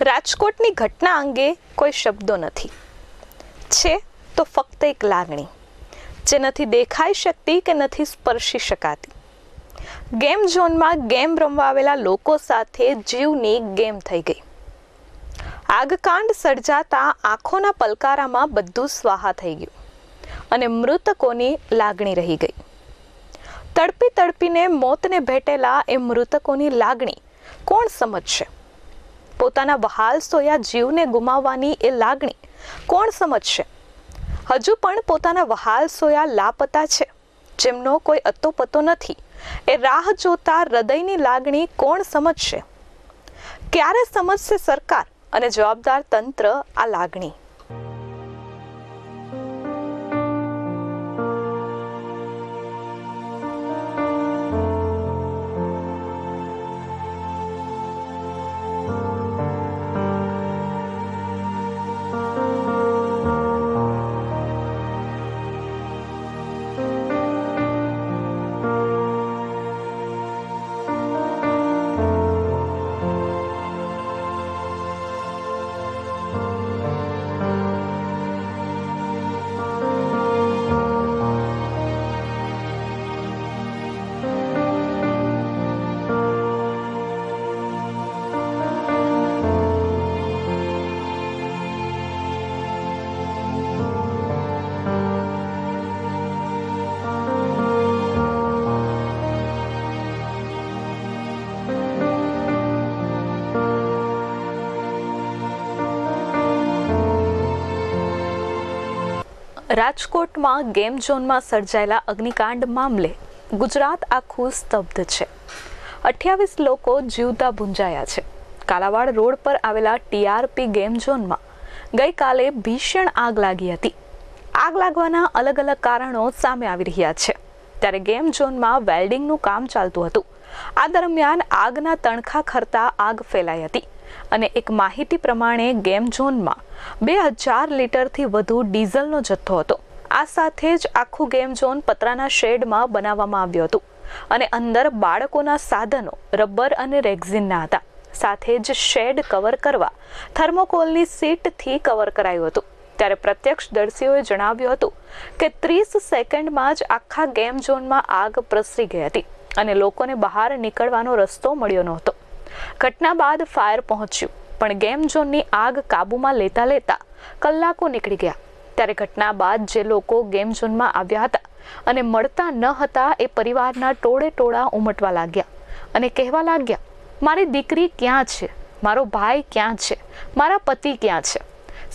રાજકોટની ઘટના અંગે કોઈ શબ્દો નથી. છે તો ફક્ત એક લાગણી, જે નથી દેખાઈ શકતી કે નથી સ્પર્શી શકાતી. ગેમ ઝોનમાં ગેમ રમવા આવેલા લોકો સાથે જીવની ગેમ થઈ ગઈ. આગકાંડ સર્જાતા આંખોના પલકારામાં બધું સ્વાહા થઈ ગયું અને મૃતકોની લાગણી રહી ગઈ. તડપી તડપીને મોતને ભેટેલા એ મૃતકોની લાગણી કોણ સમજશે? પોતાના વહાલ સોયા જીવને ગુમાવવાની એ લાગણી કોણ સમજશે? હજુ પણ પોતાના વહાલ સોયા લાપતા છે. જેમનો કોઈ અતોપતો નથી. એ રાહ જોતા હૃદયની લાગણી કોણ સમજશે? ક્યારે સમજશે સરકાર અને જવાબદાર તંત્ર આ લાગણી? રાજકોટમાં ગેમ ઝોનમાં સર્જાયેલા અગ્નિકાંડ મામલે ગુજરાત આખું સ્તબ્ધ છે. અઠ્યાવીસ લોકો જીવતા ભૂંજાયા છે. કાલાવાડ રોડ પર આવેલા ટીઆરપી ગેમ ઝોનમાં ગઈકાલે ભીષણ આગ લાગી હતી. આગ લાગવાના અલગ અલગ કારણો સામે આવી રહ્યા છે. ત્યારે ગેમ ઝોનમાં વેલ્ડિંગનું કામ ચાલતું હતું. આ દરમિયાન આગના તણખા ખરતા આગ ફેલાઈ હતી. અને એક માહિતી પ્રમાણે ગેમ ઝોનમાં બે હજાર લીટરથી વધુ ડીઝલનો જથ્થો હતો. આ સાથે જ આખું ગેમ ઝોન પતરાના શેડમાં બનાવવામાં આવ્યું હતું અને અંદર બાળકોના સાધનો, રબર અને રેક્ઝિનના હતા. સાથે જ શેડ કવર કરવા થર્મોકોલની સીટથી કવર કરાયું હતું. ત્યારે પ્રત્યક્ષદર્શીઓએ જણાવ્યું હતું કે ત્રીસ સેકન્ડમાં જ આખા ગેમ ઝોનમાં આગ પ્રસરી ગઈ હતી અને લોકોને બહાર નીકળવાનો રસ્તો મળ્યો નહોતો. ઘટના બાદ ફાયર પહોંચ્યું, પણ ગેમ ઝોનની આગ કાબૂમાં લેતા લેતા કલાકો નીકળી ગયા. ત્યારે ઘટના બાદ જે લોકો ગેમ ઝોનમાં આવ્યા હતા અને મળતા ન હતા એ પરિવારના ટોળે ટોળા ઉમટવા લાગ્યા અને કહેવા લાગ્યા, મારી દીકરી ક્યાં છે? મારો ભાઈ ક્યાં છે? મારા પતિ ક્યાં છે?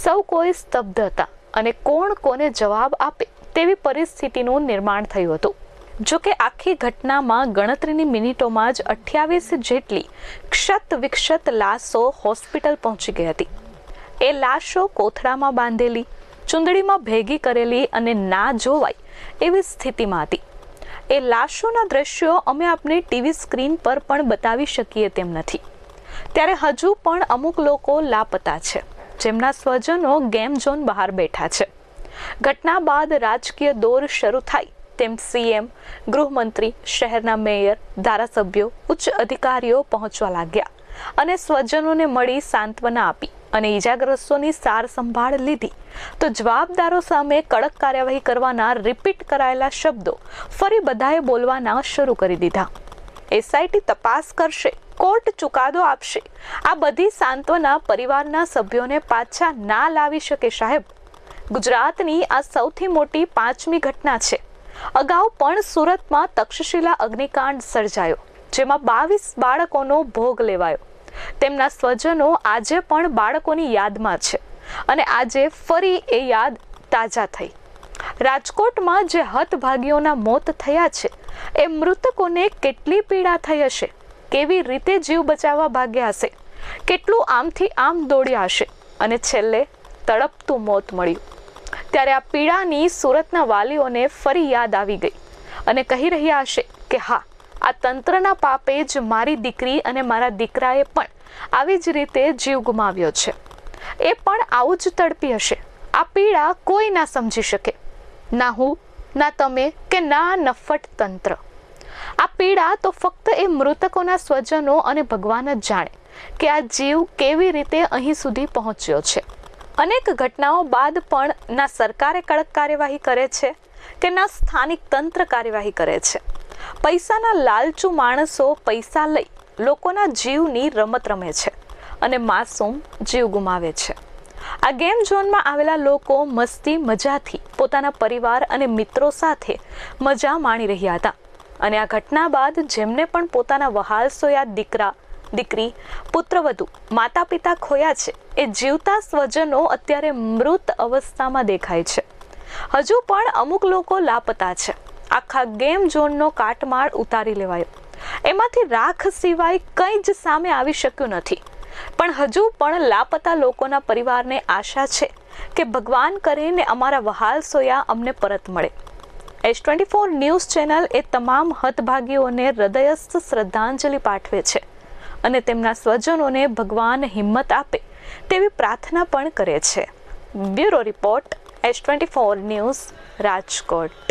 સૌ કોઈ સ્તબ્ધ હતા અને કોણ કોને જવાબ આપે તેવી પરિસ્થિતિનું નિર્માણ થયું હતું. જો કે આખી ઘટનામાં ગણતરીની મિનિટોમાં જ અઠ્યાવીસ જેટલી ક્ષત વિક્ષત લાશો હોસ્પિટલ પહોંચી ગઈ હતી. એ લાશો કોથળામાં બાંધેલી, ચૂંદડીમાં ભેગી કરેલી અને ના જોવાય એવી સ્થિતિમાં હતી. એ લાશોના દ્રશ્યો અમે આપને ટીવી સ્ક્રીન પર પણ બતાવી શકીએ તેમ નથી. ત્યારે હજુ પણ અમુક લોકો લાપતા છે. જેમના સ્વજનો ગેમ ઝોન બહાર બેઠા છે. ઘટના બાદ રાજકીય દોર શરૂ થાય તેમ સીએમ, ગૃહમંત્રી, શહેરના મેયર, ધારાસભ્યો, ઉચ્ચ અધિકારીઓ પહોંચવા લાગ્યા અને સ્વજનોને મળી સાંત્વના આપી અને ઈજાગ્રસ્તોની સાર સંભાળ લીધી. તો જવાબદારો સામે કડક કાર્યવાહી કરવાના રિપીટ કરાયેલા શબ્દો ફરી બધાએ બોલવાના શરૂ કરી દીધા. એસઆઈટી તપાસ કરશે, કોર્ટ ચુકાદો આપશે. આ બધી સાંત્વના પરિવારના સભ્યોને પાછા ના લાવી શકે સાહેબ. ગુજરાતની આ સૌથી મોટી પાંચમી ઘટના છે. અગાઉ પણ સુરતમાં તક્ષશિલા અગ્નિકાંડ સર્જાયો, જેમાં બાવીસ બાળકોનો ભોગ લેવાયો. તેમના સ્વજનો આજે પણ બાળકોની યાદમાં છે અને આજે ફરી એ યાદ તાજા થઈ. રાજકોટમાં જે હતભાગીઓના મોત થયા છે, એ મૃતકોને કેટલી પીડા થઈ હશે, કેવી રીતે જીવ બચાવવા ભાગ્યા હશે, કેટલું આમથી આમ દોડ્યા હશે, અને છેલ્લે તડપતું મોત મળ્યું. ત્યારે આ પીડાની સુરતના વાલીઓને ફરી યાદ આવી ગઈ અને કહી રહ્યા હશે કે હા, આ તંત્રના પાપે જ મારી દીકરી અને મારા દીકરાએ પણ આવી જ રીતે જીવ ગુમાવ્યો છે. એ પણ આવું જ તડપી હશે. આ પીડા કોઈ ના સમજી શકે. ના હું, ના તમે કે ના નફટ તંત્ર. આ પીડા તો ફક્ત એ મૃતકોના સ્વજનો અને ભગવાન જ જાણે કે આ જીવ કેવી રીતે અહીં સુધી પહોંચ્યો છે. અનેક ઘટનાઓ બાદ પણ ના સરકારે કડક કાર્યવાહી કરે છે કે ના સ્થાનિક તંત્ર કાર્યવાહી કરે છે. પૈસાના લાલચુ માણસો પૈસા લઈ લોકોના જીવની રમત રમે છે અને માસૂમ જીવ ગુમાવે છે. આ ગેમ ઝોનમાં આવેલા લોકો મસ્તી મજાથી પોતાના પરિવાર અને મિત્રો સાથે મજા માણી રહ્યા હતા અને આ ઘટના બાદ જેમને પણ પોતાના વહાલ સોયા દીકરા દીકરી પુત્રવધુ માતા પિતા ખોયા છે. એ જીવતા સ્વજનો અત્યારે મૃત અવસ્થામાં દેખાય છે. હજુ પણ અમુક લોકો લાપતા છે. આખા ગેમ ઝોનનો કાટમાળ ઉતારી લેવાયો. એમાંથી રાખ સિવાય કંઈ જ સામે આવી શક્યું નથી. પણ હજુ પણ લાપતા લોકોના પરિવારને આશા છે કે ભગવાન કરીને અમારા વહાલ સોયા અમને પરત મળે. S twenty four news channel એ તમામ હતભાગીઓને હૃદયસ્થ શ્રદ્ધાંજલિ પાઠવે છે. અને તેમના સ્વજનોને ભગવાન હિંમત આપે તેવી પ્રાર્થના પણ કરે છે. Bureau report S twenty four news, Rajkot.